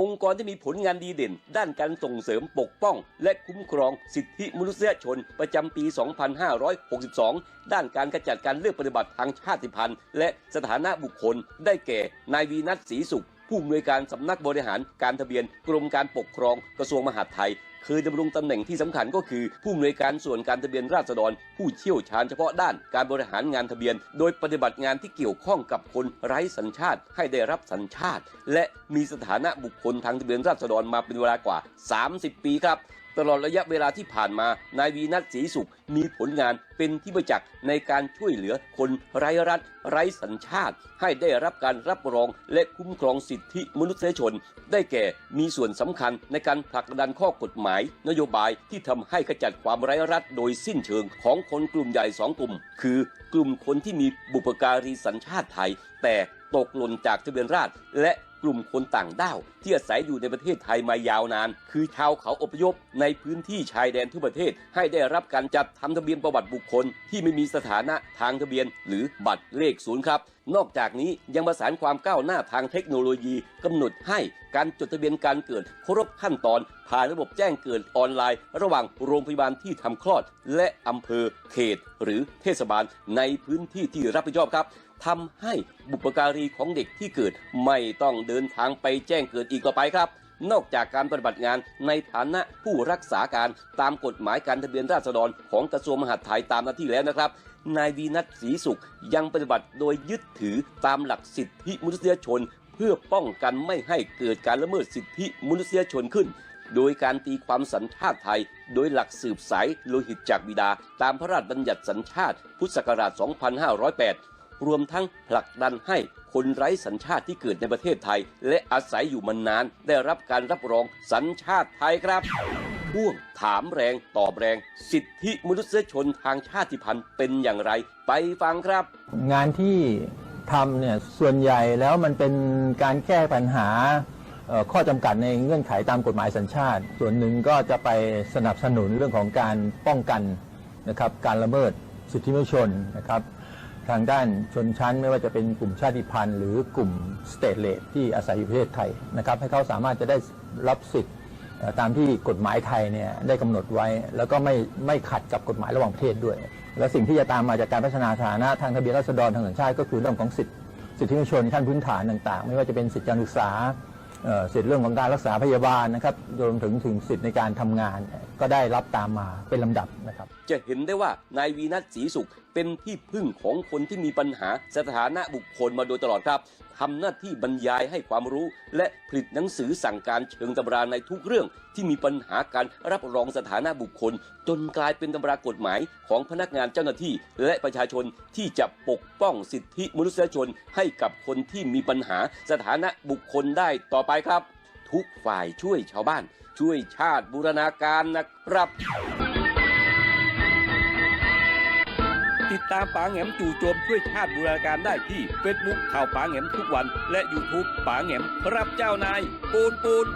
องค์กรที่มีผลงานดีเด่น ด้านการส่งเสริมปกป้อง และคุ้มครองสิทธิมนุษยชน ประจำปี 2562 ด้านการกระจัดการเลือกปฏิบัติทางชาติพันธุ์ และสถานะบุคคล ได้แก่ นายวีนัทศรีสุข ผู้อำนวยการสำนักบริหารการทะเบียนกรมการปกครองกระทรวงมหาดไทย เคยดำรงตำแหน่งที่สำคัญก็คือ ผู้อำนวยการส่วนการทะเบียนราษฎร ผู้เชี่ยวชาญเฉพาะด้านการบริหารงานทะเบียน โดยปฏิบัติงานที่เกี่ยวข้องกับคนไร้สัญชาติ ให้ได้รับสัญชาติ และมีสถานะบุคคลทางทะเบียนราษฎรมาเป็นเวลากว่า 30 ปีครับ ตลอดระยะเวลาที่ผ่านมานายวีนัทศรีสุขมีผลงานเป็นที่ประจักษ์ในการช่วยเหลือคนไร้รัฐ ไร้สัญชาติ ให้ได้รับการรับรองและคุ้มครองสิทธิมนุษยชน ได้แก่มีส่วนสำคัญในการผลักดันข้อกฎหมาย นโยบายที่ทำให้ขจัดความไร้รัฐโดยสิ้นเชิงของคนกลุ่มใหญ่สองกลุ่ม คือกลุ่มคนที่มีบุปการีสัญชาติไทย แต่ตกหล่นจากทะเบียนราษฎรและ กลุ่มคนต่างด้าวที่อาศัยอยู่ในประเทศไทยมายาวนาน คือชาวเขาอพยพในพื้นที่ชายแดนทั่วประเทศ ให้ได้รับการจัดทำทะเบียนประวัติบุคคล ที่ไม่มีสถานะทางทะเบียน หรือบัตรเลขศูนย์ครับนอกจากนี้ยังประสานความก้าวหน้าทางเทคโนโลยีกำหนดให้การจดทะเบียนการเกิดครบขั้นตอน ผ่านระบบแจ้งเกิดออนไลน์ ระหว่างโรงพยาบาลที่ทำคลอด และอำเภอเขต หรือเทศบาลในพื้นที่ที่รับผิดชอบครับทำให้บุปการีของเด็กที่เกิดไม่ต้องเดินทางไปแจ้งเกิดอีกต่อไปครับ นอกจากการปฏิบัติงานในฐานะผู้รักษาการตามกฎหมายการทะเบียนราษฎรของกระทรวงมหาดไทยตามหน้าที่แล้วนะครับนายวีนัทศรีสุขยังปฏิบัติโดยยึดถือตามหลักสิทธิมนุษยชน เพื่อป้องกันไม่ให้เกิดการละเมิดสิทธิมนุษยชนขึ้น โดยการตีความสัญชาติไทย โดยหลักสืบสายโลหิตจากบิดา ตามพระราชบัญญัติสัญชาติ พุทธศักราช 2508 รวมทั้งผลักดันให้คนไร้สัญชาติที่เกิดในประเทศไทย และอาศัยอยู่มานาน ได้รับการรับรองสัญชาติไทยครับพ่วงถามแรงตอบแรง สิทธิมนุษยชนทางชาติพันธุ์เป็นอย่างไร ไปฟังครับ งานที่ทำเนี่ยส่วนใหญ่แล้วมันเป็นการแก้ปัญหาข้อจำกัดในเงื่อนไขตามกฎหมายสัญชาติ ส่วนหนึ่งก็จะไปสนับสนุนเรื่องของการป้องกันนะครับการละเมิดสิทธิมนุษยชนนะครับ ทางด้านชนชั้นไม่ว่าจะเป็นกลุ่มชาติพันธุ์ หรือกลุ่มสเตทเลสที่อาศัยอยู่ประเทศไทยนะครับให้เขาสามารถจะได้รับสิทธิ์ตามที่กฎหมายไทยเนี่ยได้กำหนดไว้ แล้วก็ไม่ไม่ขัดกับกฎหมายระหว่างประเทศด้วย และสิ่งที่จะตามมาจากการพัฒนาฐานะทางทะเบียนราษฎรทางสัญชาติก็คือเรื่องของสิทธิสิทธิมนุษยชนขั้นพื้นฐานต่างๆ ไม่ว่าจะเป็นสิทธิการศึกษา สิทธิเรื่องของการรักษาพยาบาลนะครับรวมถึงถึงสิทธิในการทำงานก็ได้รับตามมาเป็นลำดับนะครับ จะเห็นได้ว่านายวีนัทศรีสุขเป็นที่พึ่งของคนที่มีปัญหาสถานะบุคคลมาโดยตลอดครับ ทำหน้าที่บรรยายให้ความรู้ และผลิตหนังสือสั่งการเชิงตำราในทุกเรื่อง ที่มีปัญหาการรับรองสถานะบุคคล จนกลายเป็นตำรากฎหมายของพนักงานเจ้าหน้าที่ และประชาชนที่จะปกป้องสิทธิมนุษยชนให้กับคนที่มีปัญหาสถานะบุคคลได้ต่อไปครับ ทุกฝ่ายช่วยชาวบ้าน ช่วยชาติบูรณาการนะครับ ติดตามป๋าแหงมจู่โจมช่วยชาติบูรณาการได้ที่เฟซบุ๊กข่าวป๋าแหงมทุกวัน และยูทูบป๋าแหงมรับเจ้านายปูนปูน